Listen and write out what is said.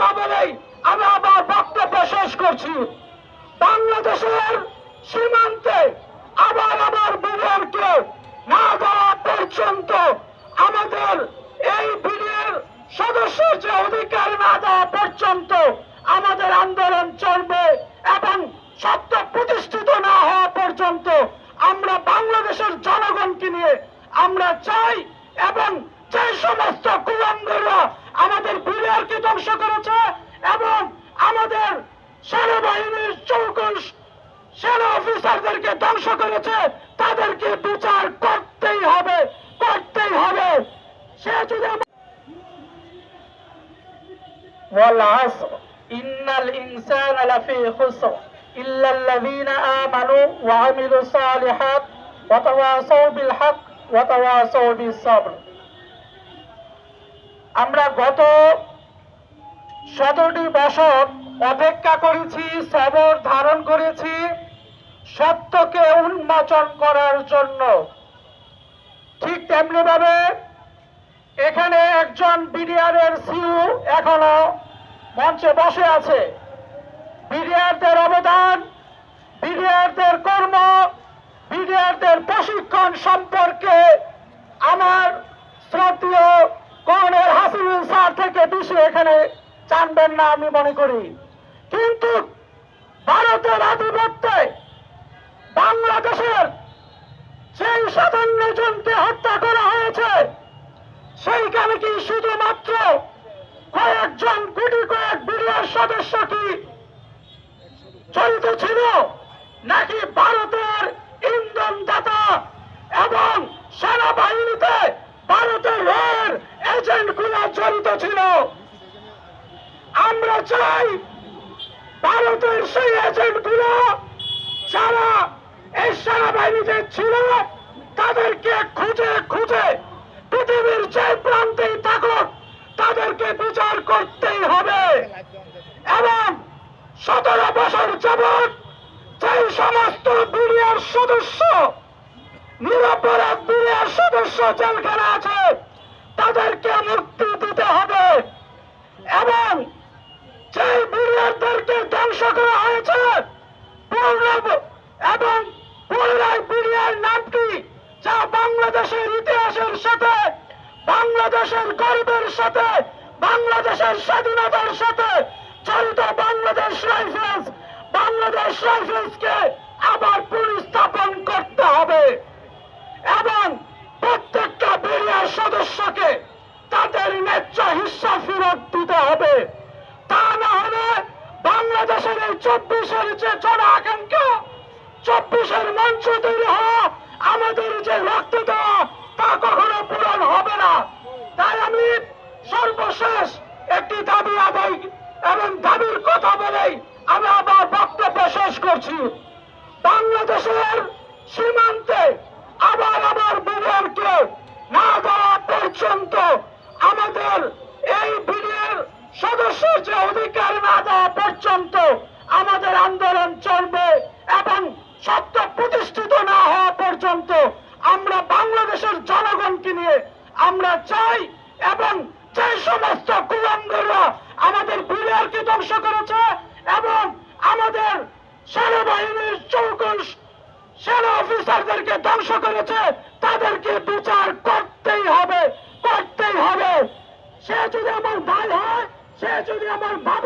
কথা বলেই আমি আবার বক্তব্য শেষ করছি। বাংলাদেশের সীমান্তে আবার আবার বিডিআরকে না দেওয়া পর্যন্ত আমাদের এই বিডিআর সদস্যের যে অধিকার না দেওয়া পর্যন্ত আমাদের আন্দোলন চলবে এবং সত্য প্রতিষ্ঠিত না হওয়া পর্যন্ত আমরা বাংলাদেশের জনগণকে নিয়ে আমরা চাই এবং যে সমস্ত কুলাঙ্গরা আমাদের বিডিআরকে ধ্বংস করেছে এবং আমাদের সেনাবাহিনীর চৌকস সেনা অফিসারদেরকে ধ্বংস করেছে তাদেরকে বিচার করতেই হবে করতেই হবে সে যদি আমার- والعصر إن الإنسان لفي خسر إلا الذين آمنوا وعملوا الصالحات وتواصوا بالحق وتواصوا بالصبر আমরা গত সতেরোটি বছর অপেক্ষা করেছি, সবর ধারণ করেছি সত্যকে উন্মোচন করার জন্য। ঠিক তেমনি ভাবে এখানে একজন বিডিআরের সিউ এখনও মঞ্চে বসে আছে। বিডিআরদের অবদান, বিডিআরদের কর্ম, বিডিআরদের প্রশিক্ষণ সম্পর্কে আমার শ্রদ্ধীয় কর্নেল হাসিনুল স্যার থেকে বেশি এখানে জানবেন না আমি মনে করি। কিন্তু ভারতের আধিপত্যে বাংলাদেশের সেই সাতান্ন জনকে হত্যা করা হয়েছে, সেইখানে কি শুধুমাত্র কয়েকজন গুটি কয়েক বিডিআর সদস্য কি জড়িত ছিল, নাকি ভারতের ইন্ধন দাতা এবং সেনাবাহিনীতে ভারতের রের এজেন্টগুলো জড়িত ছিল আমরা চাই। ভারতের সেই এজেন্টগুলো যারা এই সেনাবাহিনীতে ছিল, তাদেরকে খুঁজে খুঁজে পৃথিবীর যে প্রান্তেই থাকুক, তাদেরকে বিচার করতেই হবে। এবং সতেরো বছর যাবৎ যেই সমস্ত বিডিআর সদস্য, নিরপরাধ বিডিআর সদস্য জেলখানে আছে তাদেরকে মুক্তি দিতে হবে এবং যে বিডিআরদেরকে ধ্বংস করা হয়েছে পূর্ণ এবং পুনরায় বিডিআর নামটি যা বাংলাদেশের ইতিহাসের সাথে বাংলাদেশের সাথে, বাংলাদেশের স্বাধীনতার সাথে জড়িত বাংলাদেশ রাইফেলস, বাংলাদেশ রাইফেলসকে আবার পুনঃস্থাপন করতে হবে এবং প্রত্যেকটা বিডিআর সদস্যকে তাদের ন্যায্য হিস্সা ফেরত দিতে হবে। তা না হলে বাংলাদেশের এই চব্বিশের যে জন আকাঙ্ক্ষা, চব্বিশের মঞ্চ তৈরি হওয়া, আমাদের যে রক্ত দেওয়া, তা কখনো পূরণ হবে না। তাই আমি সর্বশেষ একটি দাবি আদায় এবং দাবির কথা বলেই আমি আবার বক্তব্য শেষ করছি। বাংলাদেশের সীমান্তে আবার আবার বিডিআরকে না দেওয়া পর্যন্ত আমাদের এই বিডিআর সদস্যের যে অধিকার না দেওয়া পর্যন্ত আমাদের আন্দোলন চলবে এবং সত্য প্রতিষ্ঠিত না হওয়া পর্যন্ত আমরা বাংলাদেশের জনগণকে নিয়ে আমরা চাই এবং যে সমস্ত কুলাঙ্গরা আমাদের বিডিআরকে ধ্বংস করেছে এবং আমাদের সেনাবাহিনীর চৌকশ সেনা অফিসারদেরকে ধ্বংস করেছে, তাদেরকে বিচার করতেই হবে করতেই হবে। সে যদি আমার ভাই হয়, সে যদি আমার হয়